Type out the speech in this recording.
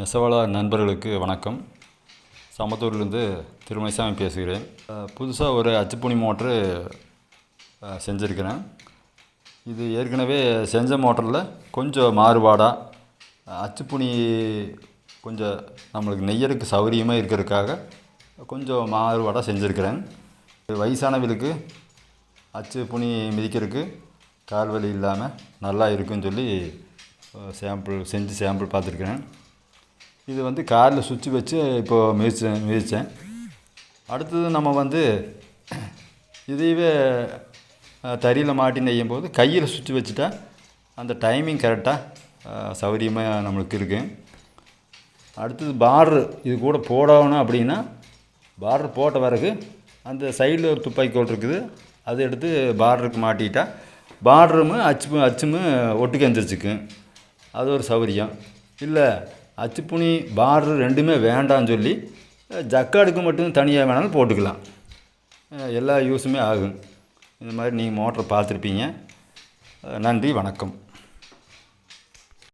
நெசவாள நண்பர்களுக்கு வணக்கம். சமத்தூர்லேருந்து திருமலைசாமி பேசுகிறேன். புதுசாக ஒரு அச்சுப்புனி மோட்ரு செஞ்சுருக்கிறேன். இது ஏற்கனவே செஞ்ச மோட்டரில் கொஞ்சம் மாறுபாடாக அச்சுப்புனி கொஞ்சம் நம்மளுக்கு நெய்யருக்கு சௌகரியமாக இருக்கிறதுக்காக கொஞ்சம் மாறுபாடாக செஞ்சுருக்கிறேன். வயசானவர்களுக்கு அச்சு புனி மிதிக்கிறதுக்கு கால் வலி இல்லாமல் நல்லா இருக்குன்னு சொல்லி சாம்பிள் செஞ்சு சாம்பிள் பார்த்துருக்குறேன். இது வந்து காரில் சுவிட்ச் வச்சு இப்போது மிதிச்சேன் மிதித்தேன் அடுத்தது நம்ம வந்து இதையவே தறியில் மாட்டி நெய்யும் போது கையில் சுவிட்ச் வச்சுட்டா அந்த டைமிங் கரெக்டாக சௌகரியமாக நம்மளுக்கு இருக்குது அடுத்தது பார்டர் இது கூட போடணும் அப்படின்னா பார்டர் போட்ட பிறகு அந்த சைடில் ஒரு துப்பாக்கி கோல் இருக்குது. அதை எடுத்து பார்டருக்கு மாட்டிக்கிட்டா பார்டரும் அச்சு அச்சும் ஒட்டுக்கு எந்திரிச்சுக்கும். அது ஒரு சௌகரியம். இல்லை அச்சுப்புனி பார்டர் ரெண்டுமே வேண்டாம்னு சொல்லி ஜக்காடுக்கு மட்டும் தனியாக வேணாலும் போட்டுக்கலாம். எல்லா யூஸுமே ஆகும். இந்த மாதிரி நீங்கள் மோட்ரு பார்த்துருப்பீங்க. நன்றி வணக்கம்.